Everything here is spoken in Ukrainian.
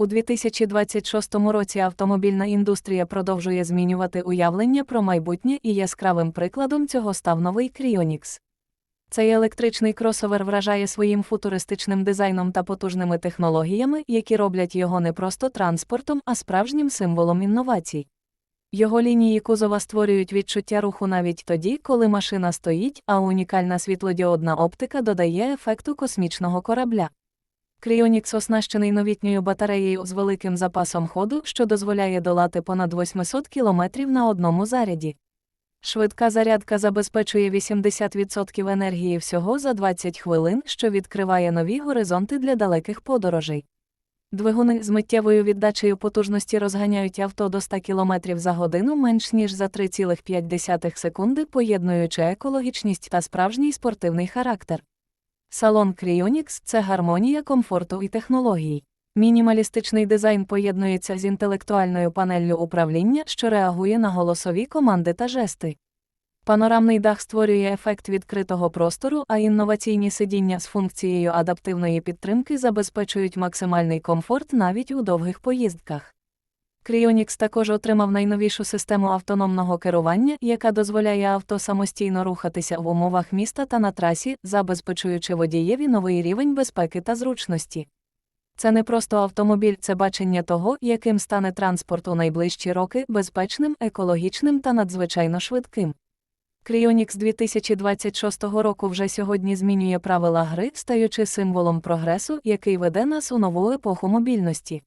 У 2026 році автомобільна індустрія продовжує змінювати уявлення про майбутнє і яскравим прикладом цього став новий Кріонікс. Цей електричний кросовер вражає своїм футуристичним дизайном та потужними технологіями, які роблять його не просто транспортом, а справжнім символом інновацій. Його лінії кузова створюють відчуття руху навіть тоді, коли машина стоїть, а унікальна світлодіодна оптика додає ефекту космічного корабля. Кріонікс оснащений новітньою батареєю з великим запасом ходу, що дозволяє долати понад 800 км на одному заряді. Швидка зарядка забезпечує 80% енергії всього за 20 хвилин, що відкриває нові горизонти для далеких подорожей. Двигуни з миттєвою віддачею потужності розганяють авто до 100 км за годину менш ніж за 3,5 секунди, поєднуючи екологічність та справжній спортивний характер. Салон Кріонікс це гармонія комфорту і технологій. Мінімалістичний дизайн поєднується з інтелектуальною панеллю управління, що реагує на голосові команди та жести. Панорамний дах створює ефект відкритого простору, а інноваційні сидіння з функцією адаптивної підтримки забезпечують максимальний комфорт навіть у довгих поїздках. Кріонікс також отримав найновішу систему автономного керування, яка дозволяє авто самостійно рухатися в умовах міста та на трасі, забезпечуючи водієві новий рівень безпеки та зручності. Це не просто автомобіль, це бачення того, яким стане транспорт у найближчі роки безпечним, екологічним та надзвичайно швидким. Кріонікс 2026 року вже сьогодні змінює правила гри, стаючи символом прогресу, який веде нас у нову епоху мобільності.